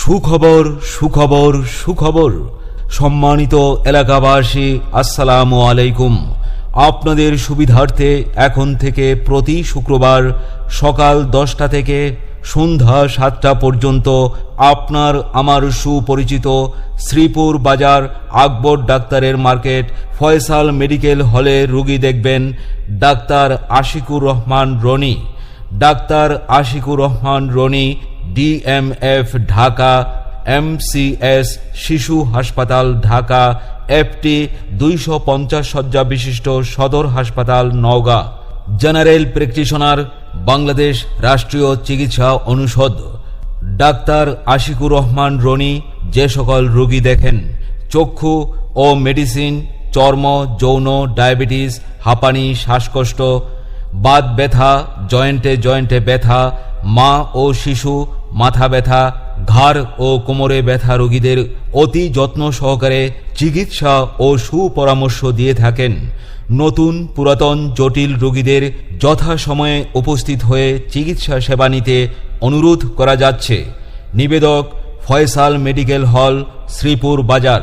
সুখবর সুখবর সুখবর। সম্মানিত এলাকাবাসী, আসসালামু আলাইকুম। আপনাদের সুবিধার্থে এখন থেকে প্রতি শুক্রবার সকাল দশটা থেকে সন্ধ্যা সাতটা পর্যন্ত আপনার আমার সুপরিচিত শ্রীপুর বাজার আকবর ডাক্তারের মার্কেট ফয়সাল মেডিকেল হলে রুগী দেখবেন doctor Ashikur Rahman Roni. Doctor Ashikur Rahman Roni DMF Dhaka MCS শিশু হাসপাতাল ঢাকা এফটি দুইশো পঞ্চাশ শয্যা বিশিষ্ট সদর হাসপাতাল নওগাঁ। জেনারেল প্র্যাকটিশনার বাংলাদেশ রাষ্ট্রীয় চিকিৎসা অনুষদ। ডাক্তার আশিকুর রহমান রনি, যে সকল রোগী দেখেন, চক্ষু ও মেডিসিন, চর্ম, যৌন, ডায়াবেটিস, হাঁপানি, শ্বাসকষ্ট, বাত ব্যথা, জয়েন্টে জয়েন্টে ব্যথা মা ও শিশু, মাথা ব্যথা, ঘাড় ও কোমরে ব্যথা রোগীদের অতি যত্ন সহকারে চিকিৎসা ও সুপরামর্শ দিয়ে থাকেন। নতুন, পুরাতন, জটিল রোগীদের যথাসময়ে উপস্থিত হয়ে চিকিৎসা সেবা নিতে অনুরোধ করা যাচ্ছে। নিবেদক, ফয়সাল মেডিকেল হল, শ্রীপুর বাজার।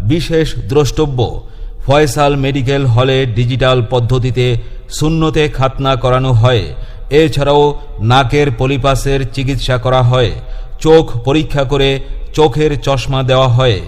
বিশেষ দ্রষ্টব্য, ফয়সাল মেডিকেল হলে ডিজিটাল পদ্ধতিতে শূন্যতে খাতনা করানো হয়। এছাড়াও নাকের পলিপাসের চিকিৎসা করা হয় চোখ পরীক্ষা করে চোখের চশমা দেওয়া হয়।